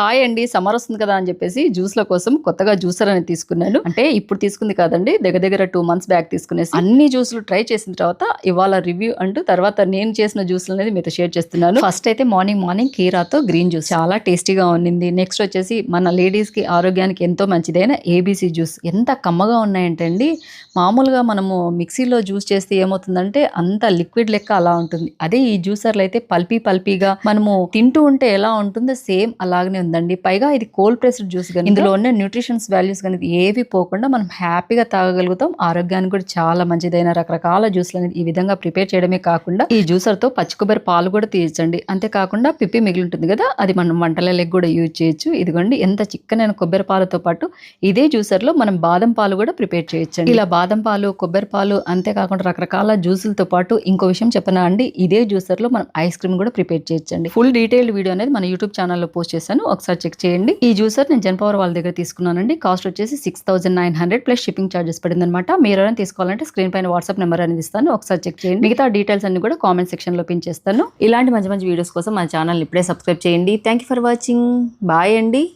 Hi అండి summer వస్తుంది కదా అని చెప్పేసి జ్యూస్ల కోసం కొత్తగా జ్యూసర్ అనేది తీసుకున్నాను. అంటే ఇప్పుడు తీసుకుంది కాదండి దగ్గర దగ్గర టూ మంత్స్ బ్యాక్ తీసుకునేసి అన్ని జ్యూస్లు ట్రై చేసిన తర్వాత ఇవాళ రివ్యూ అంటూ తర్వాత నేను చేసిన జ్యూస్లు అనేది మీతో షేర్ చేస్తున్నాను. ఫస్ట్ అయితే మార్నింగ్ మార్నింగ్ కీరాతో గ్రీన్ జ్యూస్ చాలా టేస్టీగా ఉన్నింది నెక్స్ట్ వచ్చేసి మన లేడీస్కి ఆరోగ్యానికి ఎంతో మంచిదైన ఏబీసీ జ్యూస్ ఎంత కమ్మగా ఉన్నాయంటే అండి మామూలుగా మనము మిక్సీలో జ్యూస్ చేస్తే ఏమవుతుందంటే అంత లిక్విడ్ లెక్క అలా ఉంటుంది. అదే ఈ జ్యూసర్లు అయితే పల్పీ పల్పీగా మనము తింటూ ఉంటే ఎలా ఉంటుందో సేమ్ అలాగనే ఉంది. ఉందండి. పైగా ఇది కోల్డ్ ప్రెస్డ్ జ్యూస్ కానీ ఇందులో ఉన్న న్యూట్రిషన్స్ వాల్యూస్ కానీ ఏవి పోకుండా మనం హ్యాపీగా తాగగలుగుతాం. ఆరోగ్యానికి కూడా చాలా మంచిదైన రకరకాల జ్యూస్లు అనేది ఈ విధంగా ప్రిపేర్ చేయడమే కాకుండా ఈ జ్యూసర్తో పచ్చి కొబ్బరి పాలు కూడా తీయచ్చండి. అంతేకాకుండా పిప్పి మిగిలి ఉంటుంది కదా అది మనం వంటలకి కూడా యూజ్ చేయొచ్చు. ఇదిగోండి ఎంత చిక్కనైన కొబ్బరి పాలతో పాటు ఇదే జ్యూసర్లో మనం బాదం పాలు కూడా ప్రిపేర్ చేయొచ్చండి. ఇలా బాదం పాలు కొబ్బరి పాలు అంతేకాకుండా రకరకాల జ్యూసులతో పాటు ఇంకో విషయం చెప్పనా అండి ఇదే జ్యూసర్లో మనం ఐస్ క్రీమ్ కూడా ప్రిపేర్ చేయొచ్చండి. ఫుల్ డీటెయిల్డ్ వీడియో అనేది మన యూట్యూబ్ ఛానల్లో పోస్ట్ చేశాను. ఒకసారి చెక్ చేయండి. ఈ జ్యూసర్ నేను జనపవర్ వాళ్ళ దగ్గర తీసుకున్నానండి. కాస్ట్ వచ్చేసి six thousand nine hundred plus shipping charges పడింది అనమాట మీరు ఎవరైనా తీసుకోవాలంటే స్క్రీన్ పైన వాట్సాప్ నెంబర్ అనేది ఇస్తాను. ఒకసారి చెక్ చేయండి. మిగతా డీటెయిల్స్ అన్ని కూడా కామెంట్ సెక్షన్లో పిన్ చేస్తాను. ఇలాంటి మంచి మంచి వీడియోస్ కోసం మన ఛానల్ ఇప్పుడే సబ్స్క్రైబ్ చేయండి. Thank you for watching bye అండి.